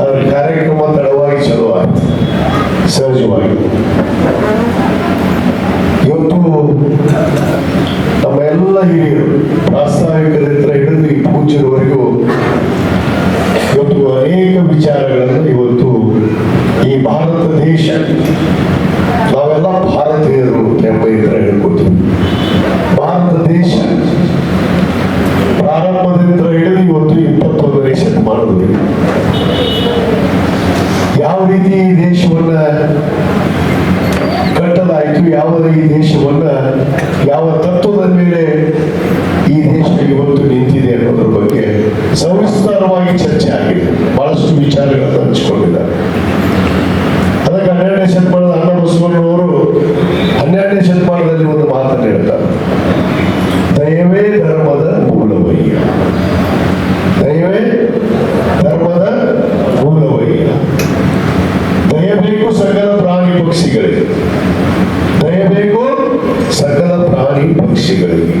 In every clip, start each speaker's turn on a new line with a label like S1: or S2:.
S1: ಅದರ ಕಾರ್ಯಕ್ರಮ ತಡವಾಗಿ ಶುರು ಆಯ್ತು ಸಹಜವಾಗಿ. ಇವತ್ತು ನಮ್ಮ ಎಲ್ಲ ಹಿರಿಯರು ಪ್ರಾಸ್ತಾವಿಕದಿಂದ ಹಿಡಿದು ಈ ಪೂಜೆವರೆಗೂ ಇವತ್ತು ಅನೇಕ ವಿಚಾರಗಳನ್ನು ಇವತ್ತು ಈ ಭಾರತ ದೇಶ, ನಾವೆಲ್ಲ ಭಾರತೀಯರು ಎಂಬ ಇದರ ಹೇಳ್ಕೊತೀವಿ. ಭಾರತ ದೇಶ ಪ್ರಾರಂಭದಿಂದ ಹಿಡಿದು ಇವತ್ತು ಇಪ್ಪತ್ತೊಂದನೇ ಶತಮಾನದಲ್ಲಿ ಯಾವ ರೀತಿ ಈ ದೇಶವನ್ನ ಕಟ್ಟಲಾಯಿತು, ಯಾವ ಈ ದೇಶವನ್ನ, ಯಾವ ತತ್ವದ ಮೇಲೆ ಈ ದೇಶ ಇವತ್ತು ನಿಂತಿದೆ ಅನ್ನೋದ್ರ ಬಗ್ಗೆ ಸವಿಸ್ತಾರವಾಗಿ ಚರ್ಚೆ ಆಗಿದೆ. ಬಹಳಷ್ಟು ವಿಚಾರಗಳನ್ನು ಹಂಚಿಕೊಂಡಿದ್ದಾರೆ. ಅದಕ್ಕೆ ಹನ್ನೆರಡನೇ ಶತಮಾನದ ಅನ್ನ ಬಸವಣ್ಣನವರು ಹನ್ನೆರಡನೇ ಶತಮಾನದಲ್ಲಿ ಒಂದು ಮಾತನ್ನು ಹೇಳ್ತಾರೆ. ದಯವೇ ಧರ್ಮದ ಮೂಲವಲ್ಲ ದಯ ಬೇಕು ಸಕಲ ಪ್ರಾಣಿ ಪಕ್ಷಿಗಳಿಗೆ ದಯ ಬೇಕು ಸಕಲ ಪ್ರಾಣಿ ಪಕ್ಷಿಗಳಿಗೆ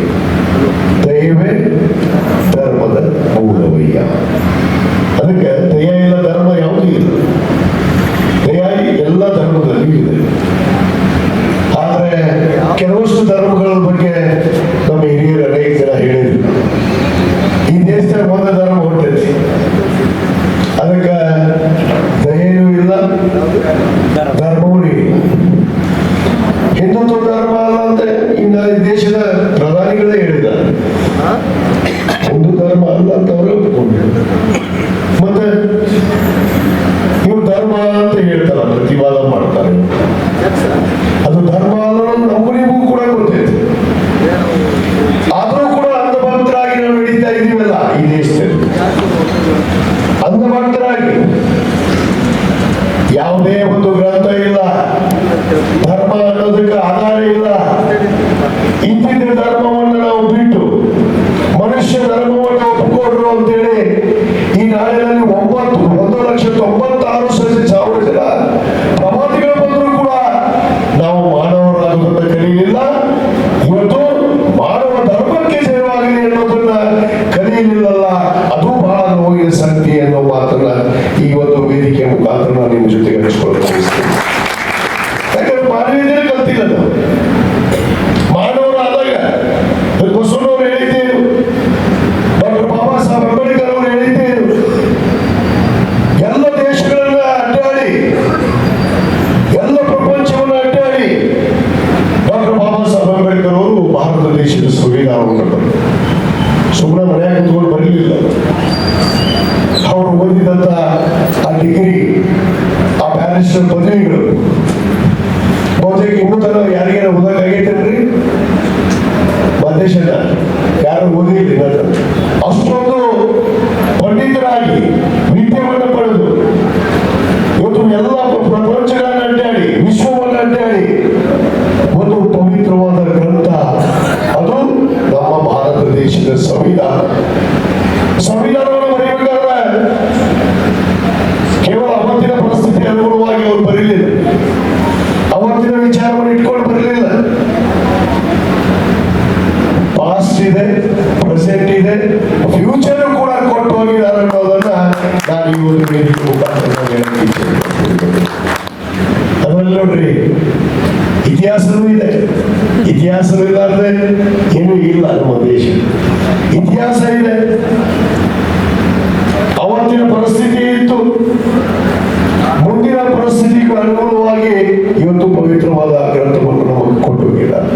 S1: privada ಸುಮ್ಮನೆ ಮನೆಯಾಗ ಕೂತ್ಕೊಂಡು ಬರಲಿಲ್ಲ. ಅವರು ಓದಿದಂತ ಆ ಡಿಗ್ರಿ ಆ ಬ್ಯಾರಿಸ್ಟರ್ ಪದವಿಗಳು. ಬಹುತೇಕ ಇನ್ನೂ ತನಕ ಯಾರಿಗೇನ ಓದಕ್ಕಾಗೈತೇನ್ರಿ ಬಂದೇಶನ ಯಾರು ಓದಿಲ್ಲ ಅಷ್ಟೊಂದು ಪಂಡಿತರಾಗಿ ಅದರ ತಗೊಂಡು ಕೊಂಡೋಗಿದ್ದಾರೆ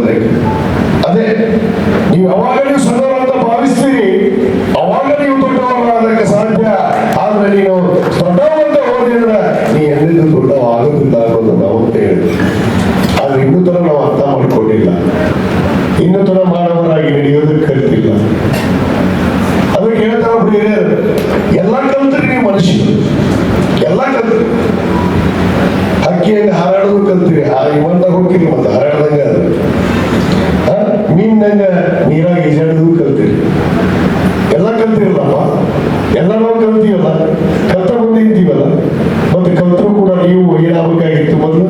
S1: correcto. ಬಿಡ್ತೀವಿ ಆ ಇವನ್ದಾಗ ಹೋಗಿಲ್ಲ ಮತ್ತೆ ಹಾರಾಟದಂಗ ಮೀನ್ದಂಗ ನೀರಾಗ ಈಜಾಡಿದು ಕಲ್ತೀರಿ. ಎಲ್ಲ ಕಲ್ತಿರಲ್ಲಪ್ಪ? ಎಲ್ಲ ನಾವು ಕಲ್ತೀವಲ್ಲ? ಕಲ್ತ ಮುಂದೆ ಇದ್ದೀವಲ್ಲ? ಮತ್ತೆ ಕಲ್ತರು ಕೂಡ ನೀವು ಏನಾಗಬೇಕಾಗಿತ್ತು ಮೊದಲು?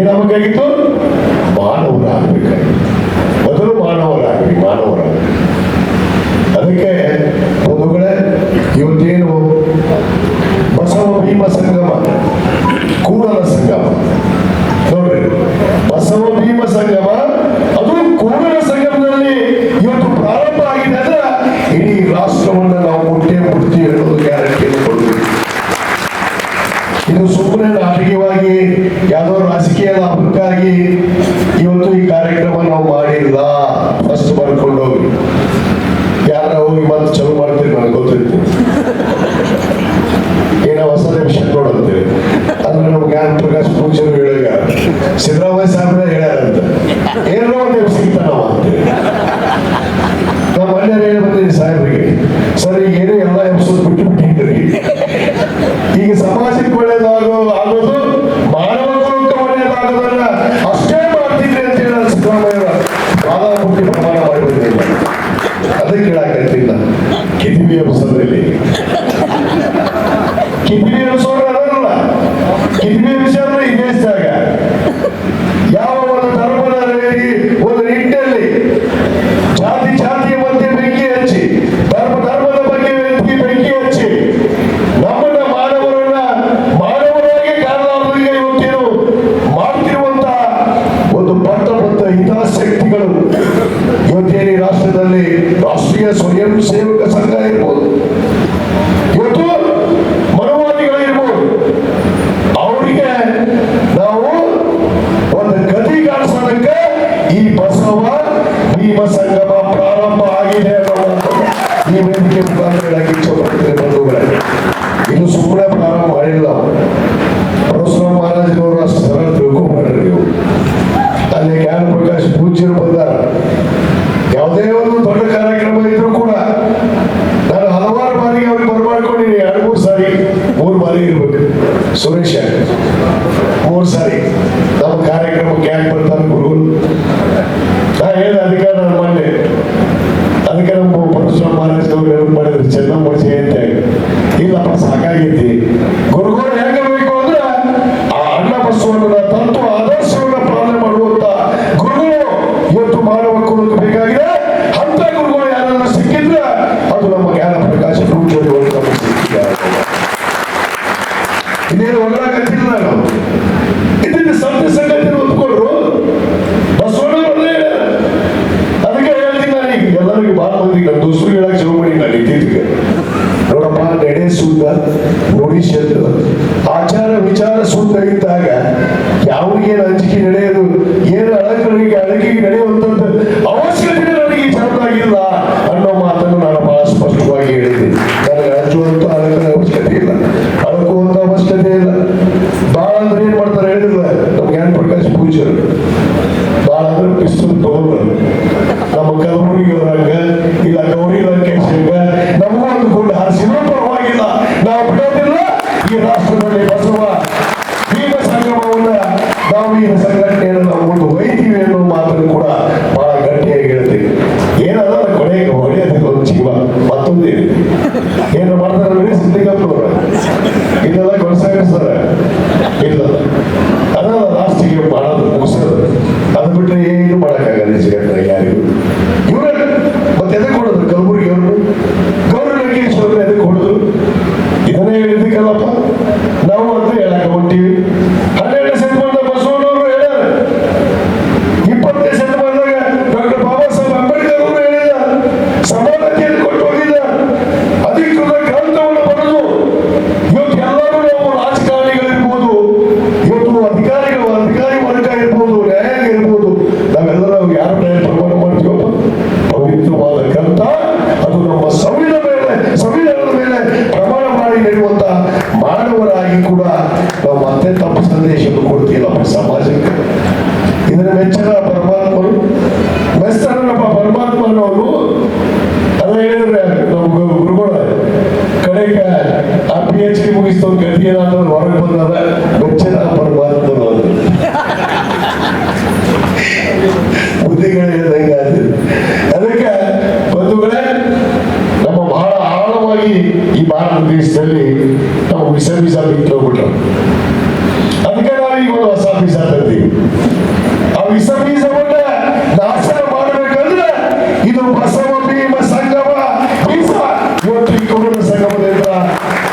S1: ಏನಾಗಬೇಕಾಗಿತ್ತು? ಮಾನವರಾಗಬೇಕಾಗಿತ್ತು. ಮೊದಲು ಮಾನವರಾಗಲಿ ಮಾನವರಾಗಲಿ ಇದು ಸುಮ್ಮನೆ ನಾಟಕೀಯವಾಗಿ ಯಾವ್ದೋ ರಾಜಕೀಯ ಲಾಭಕ್ಕಾಗಿ ಇವತ್ತು ಈ ಕಾರ್ಯಕ್ರಮ ನಾವು ಮಾಡಿಲ್ಲ. ಫಸ್ಟ್ ಮಾಡ್ಕೊಂಡು ಹೋಗಿ ಯಾರ ಹೋಗಿ ಮತ್ತೆ ಚಲೋ ಮಾಡ್ತೀರಿ ನನಗೆ ಗೊತ್ತಿತ್ತು ಏನೋ ಹೊಸದೇ ವಿಷಯ ನೋಡುತ್ತೇವೆ ಅಂದ್ರೆ ನಮ್ಗೆ ಜ್ಞಾನ ಪ್ರಕಾಶ್ ಪೂಜೆ ಹೇಳಿದಾಗ ಸಿದ್ದರಾಮಯ್ಯ ಸಾಹೇಬ್ ಸ್ವಯಂ ಸೇವಕ ಸಂಘ ಇರ್ಬೋದು. ಇವತ್ತು ಮನೋವಾದಿಗಳಿರ್ಬೋದು ಅವರಿಗೆ ನಾವು ಒಂದು ಗತಿ ಗತಿಗಾಡಿಸೋದಕ್ಕೆ ಈ ಬಸವ ಭೀಮ ಸಂಗಮ ಪ್ರಾರಂಭ ಆಗಿದೆ ಈ ವೇದಿಕೆ ಮುಖಾಂತರಗಳಾಗಿ ಇಚ್ಛಪಟ್ಟಿದೆ ಬಂಧುಗಳಾಗಿ ಇದು ಸುಮ್ಮನೆ ಪ್ರಾರಂಭ ಮಾಡಿಲ್ಲ. ಪರಶುರಾಮ ಮಹಾರಾಜರವರು ಅಷ್ಟು ಸರ ತಿಳ್ಕೊಂಡ್ರಿ ನೀವು. ಅಲ್ಲಿ ಜ್ಞಾನ ಪ್ರಕಾಶ್ ಪೂಜ್ಯರು ಬಂದಾರ. ಯಾವುದೇ ಒಂದು ದೊಡ್ಡ ಕಾರ್ಯಕ್ರಮ ಇದ್ರು ಗುಡ್ ಸುರೇಶ ಮೂರು ಸಾರಿ. ನಮ್ಮ ಕಾರ್ಯಕ್ರಮಕ್ಕೆ ಯಾಕೆ ಬರ್ತಾನೆ ಗುರುಗಳು. ನಾ ಹೇಳಿದ ಅಧಿಕಾರ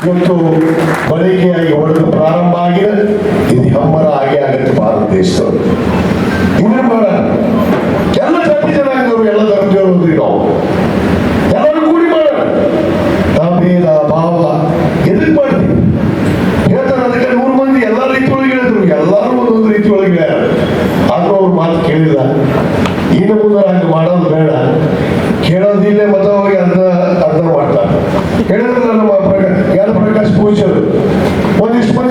S1: molto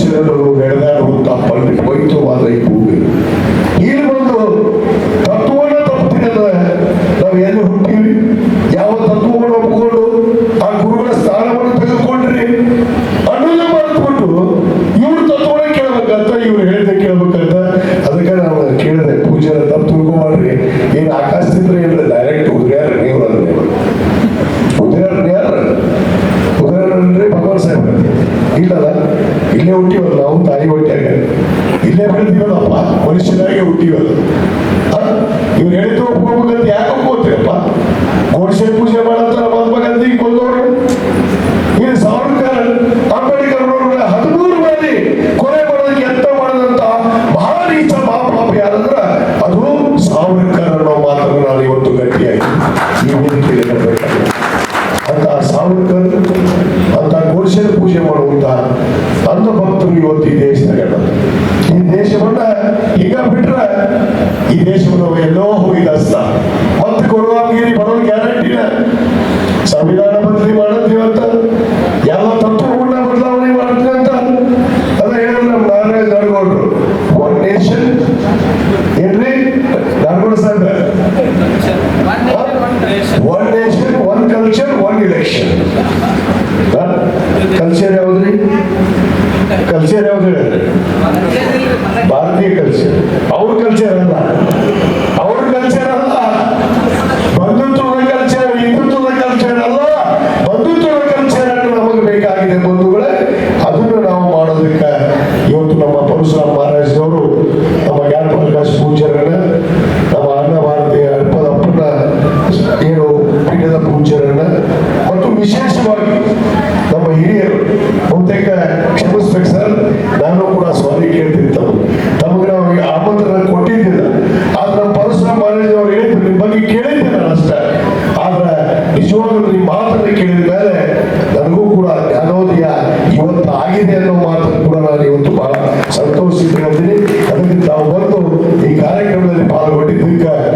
S1: ಶರಣರು ಬೆಳೆದಾಡುವಂತಹ ಪಲ್ಟಿ ಪವಿತ್ರವಾದ ಈ ಭೂಮಿ привлекать